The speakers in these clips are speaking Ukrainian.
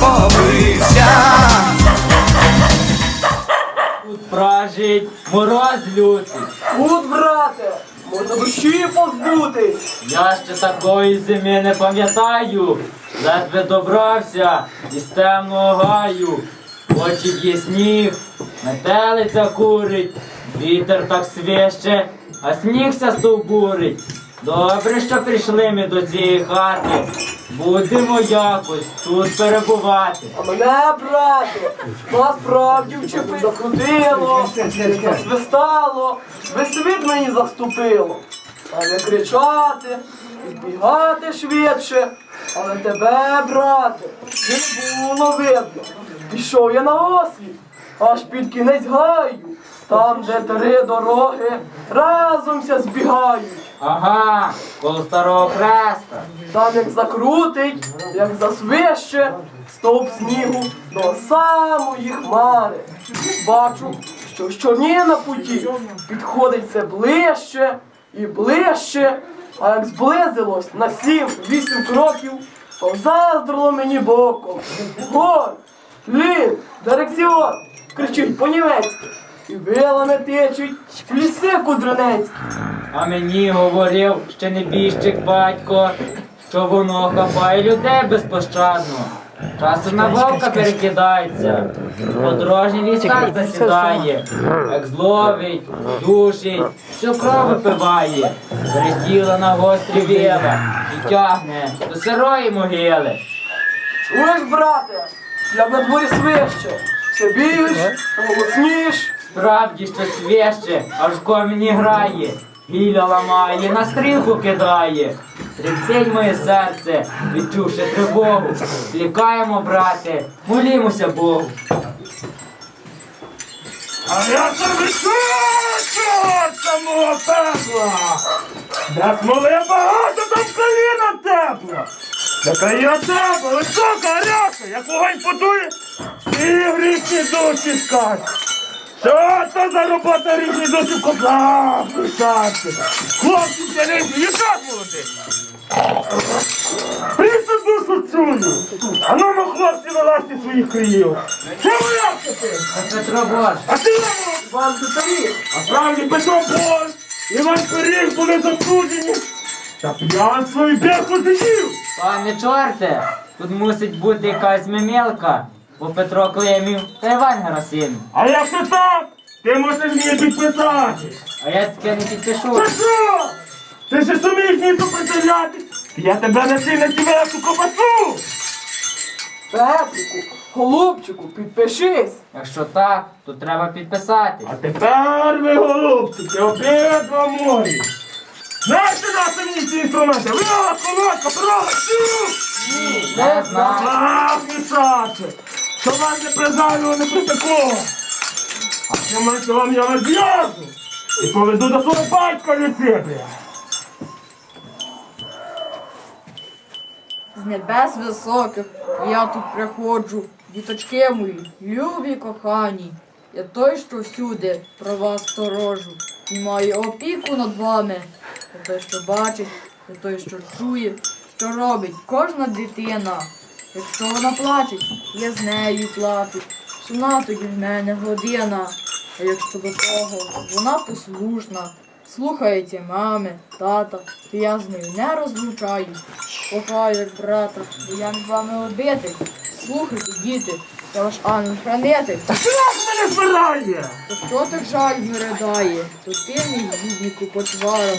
побився. Тут пражить мороз лютий. Тут, брате, можна душі позбути. Я ще такої зими не пам'ятаю. Ледве добрався із темного гаю. Очі є сніг, метелиця курить, вітер так свіще, а снігся стовбурить. Добре, що прийшли ми до цієї хати. Будемо якось тут перебувати. А мене, брате, насправді вчепи закрутило, засвистало, весь світ мені заступило. А не кричати, відбігати швидше. Але тебе, брате, не було видно. Пішов я на осліп, аж під кінець гаю, там, де три дороги разомся збігають. Ага, коло старого хреста. Там як закрутить, як засвище, стовп снігу до самої хмари. Бачу, що чорніє на путі, підходить все ближче і ближче, а як зблизилось на сім-вісім кроків, повзаздрило мені боком. Гон, лін, дирекціон, кричить по-німецьки. І вилами течуть в ліси кудринецькі. А мені говорив ще небіжчик батько, що воно хапає людей безпощадно. Часом на вовка перекидається, подорожній лісах засідає, як зловить, душить, всю кров випиває, притіла на гострі віла і тягне до сирої могили. Чуєш, брате, як на дворі свище, все більш, голосніш. Справді що свіще, аж в коміні грає, гілля ламає, на стрілку кидає. Тремтить моє серце, відчувши тривогу. Лікаємо, брате, молімося Богу. А я тобі самого пекла? Де смоли багато, там країна тепла. Де країна тепла, висока, гаряча, як вогонь подує, і грішні душі скачуть. Що це за робота різні душі в котлах писати? Хлопці тянися, яка молоді? Прийти душу чую. А ну, ну, хлопці, вилазьте своїх країв. Що ви робите? Це Петро Бож, А ти Вам тут а справді Петро Поль, Іван Пиріг були засуджені. Та п'янство і безпосидів. пане чорте, тут мусить бути якась мемелка, бо Петро Клемів та Іван Герасим. А якщо так, ти можеш мені підписати. А я таке не підпишу. Та що? Ти ще сумієш мені сопротивляти? Я тебе не сильно тівеку копасу. Петрику, голубчику, підпишись. Якщо так, то треба підписати. А тепер ви, голубчики, обидва морі. Знаєте наші мені ці інструменти? Вила, колодка, прога, сюк! Ні, не знаю. Ах, мішати! Що вас не призналювало, не припекло! А цим вам я розв'язу і поведу до свого батька Люципія! З небес високих я тут приходжу, діточки мої, любі кохані. Я той, що всюди про вас сторожу, і маю опіку над вами. Я той, що бачить, я той, що чує, що робить кожна дитина. Якщо вона плаче, я з нею плачу. Сумна тоді в мене година. А якщо до того вона послушна, слухається мами, тата, то я з нею не розлучаюсь. Кохаю, як брата, бо я між вами обитий. Слухайте, діти, я ваш ангел хранитель. Та що вас мене збирає? То що так жаль виридає? То ти мій біднику почвара,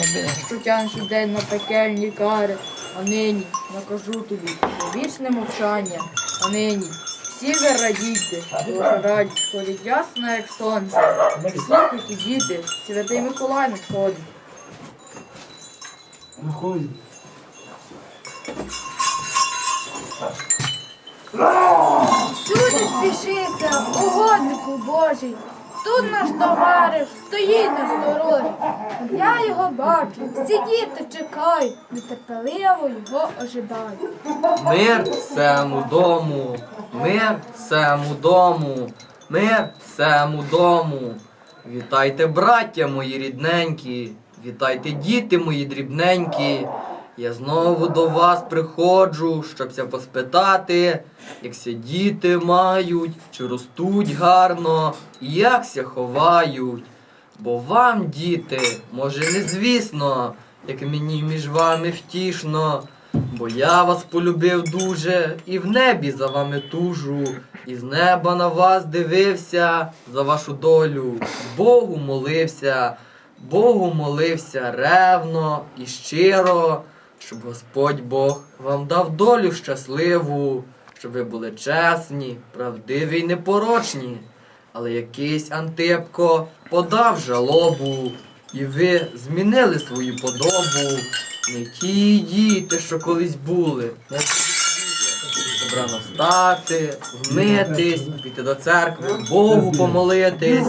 що тянеш день на пекельні кари. А нині накажу тобі вічне мовчання. А нині всі ви радійте, бо радість сходить ясно, як сонце. Слухайте, діти, святий Миколай надходить. Виходить. Сюди спішися, угоднику Божий. Тут наш товариш стоїть на сторожі. Я його бачу, всі діти чекають, нетерпеливо його ожидають. Мир всему дому, мир всему дому, мир всему дому. Вітайте, браття мої рідненькі, вітайте, діти мої дрібненькі. Я знову до вас приходжу, щобся поспитати, як ся діти мають, чи ростуть гарно, і як ся ховають. Бо вам, діти, може не звісно, як мені між вами втішно. Бо я вас полюбив дуже, і в небі за вами тужу, і з неба на вас дивився за вашу долю, Богу молився, Богу молився ревно і щиро, щоб Господь Бог вам дав долю щасливу, щоб ви були чесні, правдиві й непорочні. Але якийсь Антипко подав жалобу, і ви змінили свою подобу. Не ті діти, що колись були. Не ті діти. Щоб рано встати, вмитись, піти до церкви, Богу помолитись.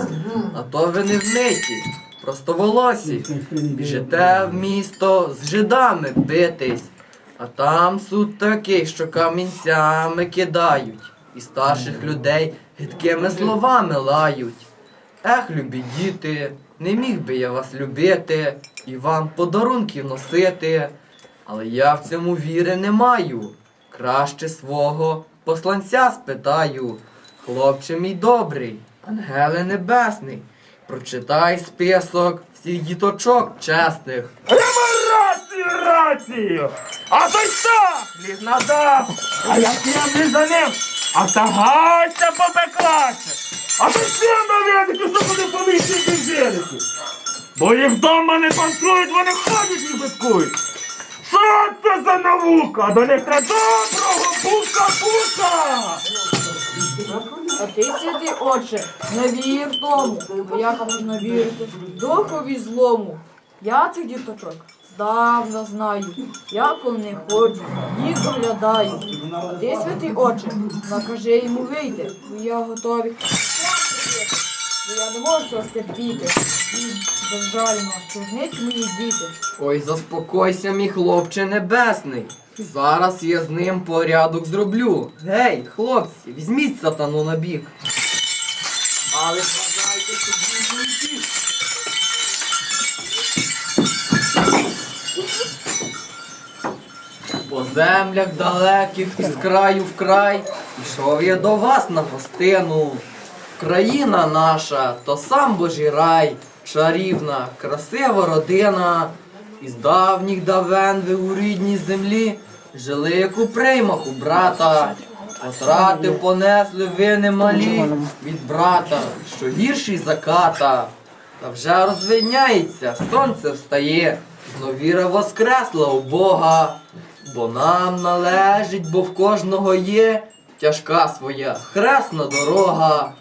А то ви не вмиті, просто волосі. Біжите в місто з жидами битись. А там суд такий, що камінцями кидають, і старших людей гидкими словами лають. Ех, любі діти, не міг би я вас любити і вам подарунків носити, але я в цьому віри не маю. Краще свого посланця спитаю. Хлопче мій добрий, ангеле небесний, прочитай список всіх діточок чесних. Рацію, рацію! А той що? Ліг на дах, а я прям за ним, а та гайся попеклася. А то ще доведете, що буде помічники зірки. Бо їх вдома не панцрують, вони ходять і биткують. Що це за наука? До них треба доброго пука-пука! А ти святий отче, не вір тому, бо як можна вірити духові злому. Я цих діточок здавна знаю, я коли не ходжу, їх доглядаю. А ти, святий отче, накажи йому вийти, бо я готовий. Бо я не можу цього стерпіти. Безжально, чужнить мої діти. Ой, заспокойся, мій хлопче небесний. Зараз я з ним порядок зроблю. Гей, хлопці, візьміть сатану на бік. Але вважайте, щоб він не втік. По землях далеких із краю в край Пішов я до вас на гостину. Країна наша, то сам Божий рай, чарівна, красива родина. Із давніх давен ви у рідній землі жили як у приймах у брата. Потрати понесли ви немалі від брата, що гірший заката. Та вже розвидняється, сонце встає, знов віра воскресла у Бога. Бо нам належить, бо в кожного є тяжка своя хресна дорога.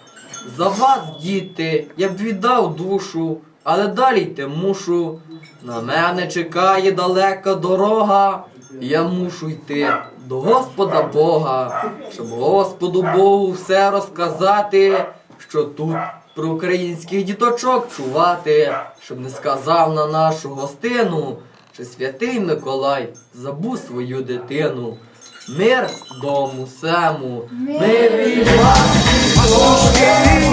За вас, діти, я б віддав душу, але далі йти мушу. На мене чекає далека дорога, і я мушу йти до Господа Бога, щоб Господу Богу все розказати, що тут про українських діточок чувати, щоб не сказав на нашу гостину, що святий Миколай забув свою дитину. Мир дому сему, ми від вас. Перед